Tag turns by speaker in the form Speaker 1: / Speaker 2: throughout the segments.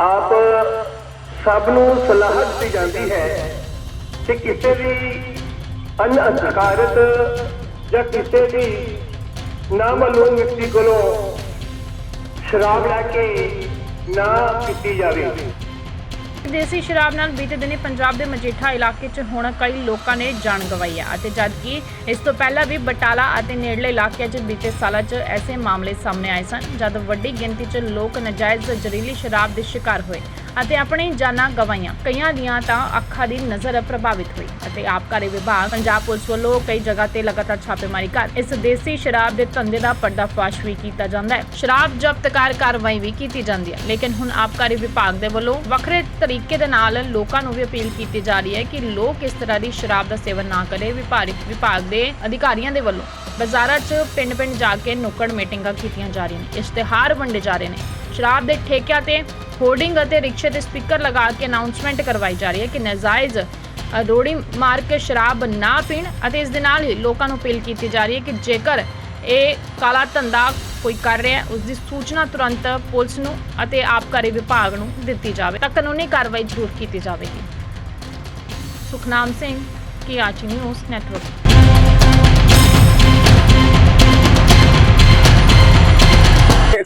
Speaker 1: ਆਪ ਸਭ ਨੂੰ ਸਲਾਹ ਦਿੱਤੀ ਜਾਂਦੀ ਹੈ ਕਿ ਕਿਸੇ ਵੀ ਅਨ ਜਾਂ ਕਿਸੇ ਵੀ ਨਾਮਾਲੂਮ ਵਿਅਕਤੀ ਕੋਲੋਂ ਸ਼ਰਾਬ ਲੈ ਕੇ ਨਾ ਪੀਤੀ ਜਾਵੇ।
Speaker 2: ਦੇਸੀ ਸ਼ਰਾਬ ਨਾਲ ਬੀਤੇ ਦਿਨੀ ਪੰਜਾਬ ਦੇ ਮਜੀਠਾ ਇਲਾਕੇ 'ਚ ਹੁਣ ਕਈ ਲੋਕਾਂ ਨੇ ਜਾਨ ਗਵਾਈ ਹੈ ਅਤੇ ਜਦਕਿ ਇਸ ਤੋਂ ਪਹਿਲਾਂ ਵੀ ਬਟਾਲਾ ਅਤੇ ਨੇੜਲੇ ਇਲਾਕਿਆਂ 'ਚ ਬੀਤੇ ਸਾਲਾਂ 'ਚ ਐਸੇ ਮਾਮਲੇ ਸਾਹਮਣੇ ਆਏ ਸਨ, ਜਦ ਵੱਡੀ ਗਿਣਤੀ 'ਚ ਲੋਕ ਨਜਾਇਜ਼ ਜ਼ਹਿਰੀਲੀ ਸ਼ਰਾਬ ਦੇ ਸ਼ਿਕਾਰ ਹੋਏ। ਅਤੇ ਆਪਣੀ ਜਾਨਾਂ ਗਵਾਈਆਂ ਕਈਆਂ ਦੀਆਂ ਤਾਂ ਅੱਖਾਂ ਦੀ ਨਜ਼ਰ ਪ੍ਰਭਾਵਿਤ ਹੋਈ ਅਤੇ ਆਬਕਾਰੀ ਵਿਭਾਗ ਪੰਜਾਬ ਪੁਲਿਸ ਵੱਲੋਂ ਕਈ ਜਗ੍ਹਾ ਤੇ ਲਗਾਤਾਰ ਛਾਪੇਮਾਰੀ ਕਰ ਇਸ ਦੇਸੀ ਸ਼ਰਾਬ ਦੇ ਧੰਦੇ ਦਾ ਪਰਦਾਫਾਸ਼ ਵੀ ਕੀਤਾ ਜਾਂਦਾ ਹੈ। ਸ਼ਰਾਬ ਜ਼ਬਤ ਕਰ ਕਾਰਵਾਈ ਵੀ ਕੀਤੀ ਜਾਂਦੀ ਹੈ, ਲੇਕਿਨ ਹੁਣ ਆਬਕਾਰੀ ਵਿਭਾਗ ਦੇ ਵੱਲੋਂ ਵੱਖਰੇ ਤਰੀਕੇ ਦੇ ਨਾਲ ਲੋਕਾਂ ਨੂੰ ਵੀ ਅਪੀਲ ਕੀਤੀ ਜਾ ਰਹੀ ਹੈ ਕਿ ਲੋਕ ਇਸ ਤਰ੍ਹਾਂ ਦੀ ਸ਼ਰਾਬ ਦਾ ਸੇਵਨ ਨਾ ਕਰੇ। ਵਿਭਾਰੀ ਵਿਭਾਗ ਦੇ ਅਧਿਕਾਰੀਆਂ ਦੇ ਵੱਲੋਂ ਬਾਜ਼ਾਰਾਂ 'ਚ ਪਿੰਡ-ਪਿੰਡ ਜਾ ਕੇ ਨੁੱਕੜ ਮੀਟਿੰਗਾਂ ਕੀਤੀਆਂ ਜਾ ਰਹੀਆਂ ਨੇ। ਇਸ਼ਤਿਹਾਰ ਵੰਡੇ ਜਾ ਰਹੇ ਨੇ। ਸ਼ਰਾਬ ਦੇ ਠੇਕਿਆਂ ਤੇ ਹੋਰਡਿੰਗ ਅਤੇ ਰਿਕਸ਼ੇ ਤੇ ਸਪੀਕਰ ਲਗਾ ਕੇ ਅਨਾਉਂਸਮੈਂਟ ਕਰਵਾਈ ਜਾ ਰਹੀ ਹੈ ਕਿ ਨਾਜਾਇਜ਼ ਰੋੜੀ ਮਾਰ ਕੇ ਸ਼ਰਾਬ ਨਾ ਪੀਣ ਅਤੇ ਇਸ ਦੇ ਨਾਲ ਹੀ ਲੋਕਾਂ ਨੂੰ ਅਪੀਲ ਕੀਤੀ ਜਾ ਰਹੀ ਹੈ ਕਿ ਜੇਕਰ ਇਹ ਕਾਲਾ ਧੰਦਾ ਕੋਈ ਕਰ ਰਿਹਾ ਹੈ ਉਸ ਦੀ ਸੂਚਨਾ ਤੁਰੰਤ ਪੁਲਿਸ ਨੂੰ ਅਤੇ ਆਬਕਾਰੀ ਵਿਭਾਗ ਨੂੰ ਦਿੱਤੀ ਜਾਵੇ ਤਾਂ ਕਾਨੂੰਨੀ ਕਾਰਵਾਈ ਜ਼ਰੂਰ ਕੀਤੀ ਜਾਵੇਗੀ। ਸੁਖਨਾਮ ਸਿੰਘ ਕੀ ਆਚੀ news network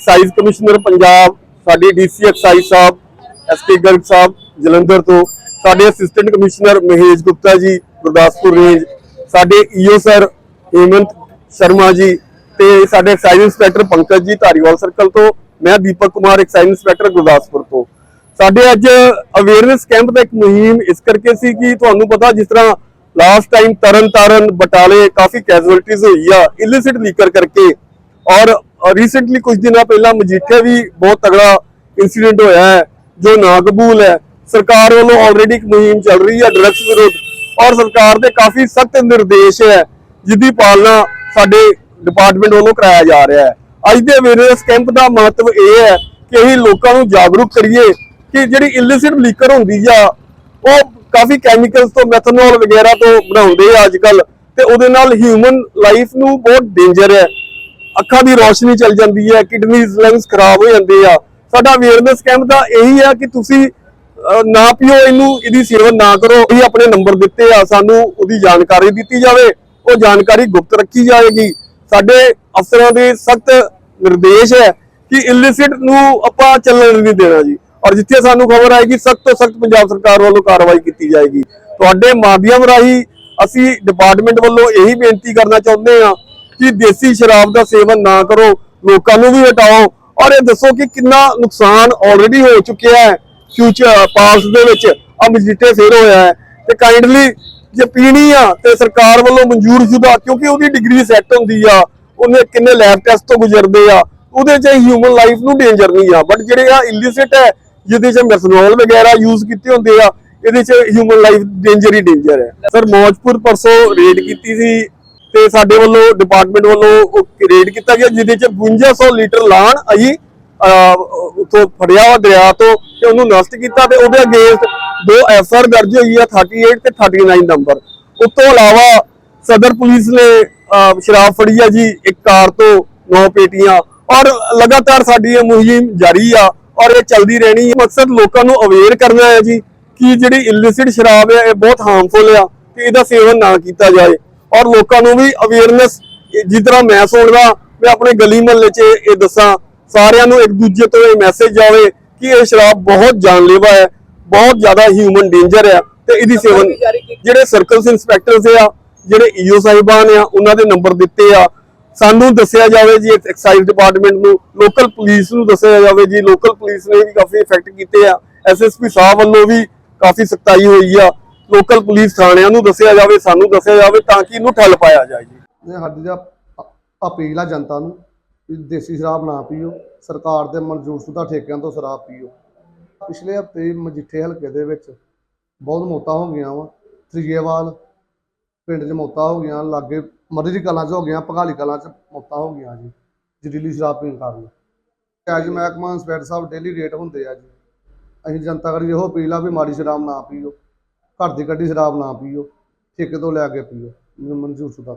Speaker 3: excise commissioner Punjab ਸਾਡੇ ਡੀਸੀ ਐਕਸਾਈਜ਼ ਸਾਹਿਬ ਐਸਕੇ ਗਰਗ ਸਾਹਿਬ, ਜਲੰਧਰ ਤੋਂ, ਸਾਡੇ assistant commissioner Mahesh Gupta ji, Gurdaspur range ਸਾਡੇ ਈਓ ਸਰ ਹੇਮੰਤ ਸ਼ਰਮਾ ਜੀ ਤੇ ਸਾਡੇ ਐਕਸਾਈਜ਼ ਇੰਸਪੈਕਟਰ ਪੰਕਜ ਜੀ ਧਾਰੀਵਾਲ ਸਰਕਲ ਤੋਂ, ਮੈਂ ਦੀਪਕ ਕੁਮਾਰ ਐਕਸਾਈਜ਼ ਇੰਸਪੈਕਟਰ ਗੁਰਦਾਸਪੁਰ ਤੋਂ। ਸਾਡੇ ਅੱਜ ਅਵੇਅਰਨੈਸ ਕੈਂਪ ਦਾ ਇੱਕ ਮੁਹਿੰਮ ਇਸ ਕਰਕੇ ਸੀ ਕਿ ਤੁਹਾਨੂੰ ਪਤਾ ਜਿਸ ਤਰ੍ਹਾਂ ਲਾਸਟ ਟਾਈਮ ਤਰਨ ਤਾਰਨ, ਬਟਾਲੇ, ਕਾਫੀ ਕੈਜੁਅਲਟੀਜ਼ ਹੋਈ ਆ ਇਲਿਸਿਟ ਲੀਕਰ ਕਰਕੇ ਔਰ ਰੀਸੈਂਟਲੀ ਕੁਝ ਦਿਨਾਂ ਪਹਿਲਾਂ ਮਜੀਠੇ ਵੀ ਬਹੁਤ ਤਗੜਾ ਇਨਸੀਡੈਂਟ ਹੋਇਆ ਹੈ, ਜੋ ਨਾ ਕਬੂਲ ਹੈ। ਸਰਕਾਰ ਵੱਲੋਂ ਆਲਰੇਡੀ ਇੱਕ ਮੁਹਿੰਮ ਚੱਲ ਰਹੀ ਹੈ ਡਰੱਗਸ ਵਿਰੁੱਧ ਔਰ ਸਰਕਾਰ ਦੇ ਕਾਫੀ ਸਖਤ ਨਿਰਦੇਸ਼ ਹੈ ਜਿੱਦੀ ਪਾਲਣਾ ਸਾਡੇ ਡਿਪਾਰਟਮੈਂਟ ਵੱਲੋਂ ਕਰਾਇਆ ਜਾ ਰਿਹਾ ਹੈ। ਅੱਜ ਦੇ ਅਵੇਅਰਨੈਸ ਕੈਂਪ ਦਾ ਮਹੱਤਵ ਇਹ ਹੈ ਕਿ ਅਸੀਂ ਲੋਕਾਂ ਨੂੰ ਜਾਗਰੂਕ ਕਰੀਏ ਕਿ ਜਿਹੜੀ ਇਲਿਸਿਟ ਲੀਕਰ ਹੁੰਦੀ ਆ, ਉਹ ਕਾਫੀ ਕੈਮੀਕਲਸ ਤੋਂ ਮੈਥਨੋਲ ਵਗੈਰਾ ਤੋਂ ਬਣਾਉਂਦੇ ਆ ਅੱਜ ਕੱਲ ਤੇ ਉਹਦੇ ਨਾਲ ਹਿਊਮਨ ਲਾਈਫ ਨੂੰ ਬਹੁਤ ਡੇਂਜਰ ਹੈ। ਅੱਖਾਂ ਦੀ ਰੋਸ਼ਨੀ ਚਲ ਜਾਂਦੀ ਹੈ ਕਿਡਨੀਜ਼ ਲੰਗਸ ਖਰਾਬ ਹੋ ਜਾਂਦੇ ਆ। ਸਾਡਾ ਅਵੇਅਰਨੈਸ ਕੈਂਪ ਦਾ ਇਹੀ ਆ ਕਿ ਤੁਸੀਂ ਨਾ ਪੀਓ ਇਹਨੂੰ, ਇਹਦੀ ਸੇਵਾ ਨਾ ਕਰੋ ਇਹ ਆਪਣੇ ਨੰਬਰ ਦਿੱਤੇ ਆ, ਸਾਨੂੰ ਉਹਦੀ ਜਾਣਕਾਰੀ ਦਿੱਤੀ ਜਾਵੇ, ਉਹ ਜਾਣਕਾਰੀ ਗੁਪਤ ਰੱਖੀ ਜਾਏਗੀ। ਸਾਡੇ ਅਫਸਰਾਂ ਦੇ ਸਖਤ ਨਿਰਦੇਸ਼ ਹੈ ਕਿ ਇਲਿਸਿਟ ਨੂੰ ਆਪਾਂ ਚੱਲਣ ਨਹੀਂ ਦੇਣਾ ਜੀ। ਔਰ ਜਿੱਥੇ ਸਾਨੂੰ ਖਬਰ ਆਏਗੀ, ਸਖਤ ਤੋਂ ਸਖਤ ਪੰਜਾਬ ਸਰਕਾਰ ਵੱਲੋਂ ਕਾਰਵਾਈ ਕੀਤੀ ਜਾਏਗੀ। ਤੁਹਾਡੇ ਮਾਧਿਅਮ ਰਾਹੀਂ ਅਸੀਂ ਡਿਪਾਰਟਮੈਂਟ ਵੱਲੋਂ ਇਹੀ ਬੇਨਤੀ ਕਰਨਾ ਚਾਹੁੰਦੇ ਹਾਂ ਕਿ ਦੇਸੀ ਸ਼ਰਾਬ ਦਾ ਸੇਵਨ ਨਾ ਕਰੋ, ਲੋਕਾਂ ਨੂੰ ਵੀ ਹਟਾਓ। ਔਰ ਇਹ ਦੱਸੋ ਕਿ ਕਿੰਨਾ ਨੁਕਸਾਨ ਆਲਰੇਡੀ ਹੋ ਚੁੱਕਿਆ ਹੈ। ਫਿਊਚਰ ਪਾਸਟ ਦੇ ਵਿੱਚ ਆ ਮਜੀਠੇ ਫੇਰ ਹੋਇਆ ਹੈ। ਤੇ ਕਾਈਂਡਲੀ ਜੇ ਪੀਣੀ ਆ, ਤੇ ਸਰਕਾਰ ਵੱਲੋਂ ਮਨਜ਼ੂਰ ਸ਼ੁਦਾ ਕਿਉਂਕਿ ਉਹਦੀ ਡਿਗਰੀ ਸੈੱਟ ਹੁੰਦੀ ਆ, ਉਹਨੇ ਕਿੰਨੇ ਲੈਬ ਟੈਸਟ ਤੋਂ ਗੁਜ਼ਰਦੇ ਆ, ਉਹਦੇ ਚ ਹਿਊਮਨ ਲਾਈਫ ਨੂੰ ਡੇਂਜਰ ਨਹੀਂ ਆ। ਬਟ ਜਿਹੜੇ ਆ ਇਲਿਸਿਟ ਹੈ, ਜਿਹਦੇ ਚ ਮੈਥਨੋਲ ਵਗੈਰਾ ਯੂਜ਼ ਕੀਤੇ ਹੁੰਦੇ ਆ, ਇਹਦੇ ਚ ਹਿਊਮਨ ਲਾਈਫ ਡੇਂਜਰ ਹੀ ਡੇਂਜਰ ਹੈ। ਸਰ ਮੌਜਪੁਰ ਪਰਸੋਂ ਰੇਡ ਕੀਤੀ ਸੀ ਤੇ ਸਾਡੇ ਵੱਲੋਂ ਡਿਪਾਰਟਮੈਂਟ ਵੱਲੋਂ ਰੇਡ ਕੀਤਾ ਗਿਆ ਜਿਹਦੇ ਚ 5200 ਲੀਟਰ ਲਾਣ ਅਸੀਂ ਅਹ, ਉੱਥੋਂ ਫੜਿਆ ਵਾ ਦਰਿਆ ਤੋਂ ਤੇ ਉਹਨੂੰ ਨਸ਼ਟ ਕੀਤਾ ਤੇ ਉਹਦੇ ਅਗੇਂਸਟ ਦੋ ਐਫਆਰ ਦਰਜ ਹੋਈ ਆ 38 ਤੇ 39 ਨੰਬਰ। ਉਸ ਤੋਂ ਇਲਾਵਾ ਸਦਰ ਪੁਲਿਸ ਨੇ ਸ਼ਰਾਬ ਫੜੀ ਆ ਜੀ ਇੱਕ ਕਾਰ ਤੋਂ ਨੌ ਪੇਟੀਆਂ। ਔਰ ਲਗਾਤਾਰ ਸਾਡੀ ਇਹ ਮੁਹਿੰਮ ਜਾਰੀ ਆ ਔਰ ਇਹ ਚੱਲਦੀ ਰਹਿਣੀ ਹੈ ਮਕਸਦ ਲੋਕਾਂ ਨੂੰ ਅਵੇਅਰ ਕਰਨਾ ਹੈ ਜੀ ਕਿ ਜਿਹੜੀ ਇਲਿਸਿਟ ਸ਼ਰਾਬ ਹੈ ਇਹ ਬਹੁਤ ਹਾਰਮਫੁਲ ਆ ਕਿ ਇਹਦਾ ਸੇਵਨ ਨਾ ਕੀਤਾ ਜਾਏ। ਔਰ ਲੋਕਾਂ ਨੂੰ ਵੀ ਅਵੇਅਰਨੈਸ ਜਿਸ ਤਰ੍ਹਾਂ ਮੈਂ ਸੁਣਦਾ, ਮੈਂ ਆਪਣੇ ਗਲੀ ਮਹੱਲੇ 'ਚ ਇਹ ਦੱਸਾਂ, ਸਾਰਿਆਂ ਨੂੰ ਇੱਕ ਦੂਜੇ ਤੋਂ ਇਹ ਮੈਸੇਜ ਜਾਵੇ ਕਿ ਇਹ ਸ਼ਰਾਬ ਬਹੁਤ ਜਾਨਲੇਵਾ ਹੈ, ਬਹੁਤ ਜ਼ਿਆਦਾ ਹਿਊਮਨ ਡੇਂਜਰ ਹੈ ਤੇ ਇਹਦੀ ਸੇਵਨ ਜਿਹੜੇ ਸਰਕਲਸ ਇੰਸਪੈਕਟਰਸ ਆ, ਜਿਹੜੇ ਈਓ ਸਾਹਿਬਾਨ ਆ, ਉਹਨਾਂ ਦੇ ਨੰਬਰ ਦਿੱਤੇ ਆ। ਸਾਨੂੰ ਦੱਸਿਆ ਜਾਵੇ ਜੀ ਐਕਸਾਈਜ਼ ਡਿਪਾਰਟਮੈਂਟ ਨੂੰ ਲੋਕਲ ਪੁਲਿਸ ਨੂੰ ਦੱਸਿਆ ਜਾਵੇ ਜੀ ਲੋਕਲ ਪੁਲਿਸ ਨੇ ਵੀ ਕਾਫੀ ਇਫੈਕਟ ਕੀਤੇ ਆ। ਐਸਐਸਪੀ ਸਾਹਿਬ ਵੱਲੋਂ ਵੀ ਕਾਫੀ ਸਖਤਾਈ ਹੋਈ ਆ। ਲੋਕਲ ਪੁਲਿਸ ਥਾਣਿਆਂ ਨੂੰ ਦੱਸਿਆ ਜਾਵੇ, ਸਾਨੂੰ ਦੱਸਿਆ ਜਾਵੇ ਤਾਂ ਕਿ ਇਹਨੂੰ ਠੱਲ ਪਾਇਆ ਜਾਏ ਜੀ।
Speaker 4: ਇਹ ਸਾਡੀ ਦਾ ਅਪੀਲ ਆ ਜਨਤਾ ਨੂੰ ਵੀ ਦੇਸੀ ਸ਼ਰਾਬ ਨਾ ਪੀਓ, ਸਰਕਾਰ ਦੇ ਮਨਜ਼ੂਰ ਸ਼ੁਦਾ ਠੇਕਿਆਂ ਤੋਂ ਸ਼ਰਾਬ ਪੀਓ। ਪਿਛਲੇ ਹਫ਼ਤੇ ਮਜੀਠੇ ਹਲਕੇ ਦੇ ਵਿੱਚ ਬਹੁਤ ਮੌਤਾਂ ਹੋ ਗਈਆਂ ਵਾ। ਤ੍ਰਿਗੇਵਾਲ ਪਿੰਡ 'ਚ ਮੌਤਾਂ ਹੋ ਗਈਆਂ, ਲਾਗੇ ਮਰਜ਼ੀ ਕਲਾਂ 'ਚ ਹੋ ਗਈਆਂ, ਭਗਾਲੀ ਕਲਾਂ 'ਚ ਮੌਤਾਂ ਹੋ ਗਈਆਂ ਜੀ, ਜ਼ਹਿਰੀਲੀ ਸ਼ਰਾਬ ਪੀਣ ਕਾਰਨ। ਅੱਜ ਮਹਿਕਮਾ ਇੰਸਪੈਕਟਰ ਸਾਹਿਬ ਡੇਲੀ ਰੇਟ ਹੁੰਦੇ ਆ ਜੀ। ਅਸੀਂ ਜਨਤਾ ਕਰੀ ਇਹੋ ਅਪੀਲ ਆ ਵੀ ਮਾੜੀ ਸ਼ਰਾਬ ਨਾ ਪੀਓ। ਘਰ ਦੀ ਕੱਢੀ ਸ਼ਰਾਬ ਨਾ ਪੀਓ ਠੇਕੇ ਤੋਂ ਲੈ ਕੇ ਪੀਓ ਮਨਜ਼ੂਰਸ਼ੁਦਾ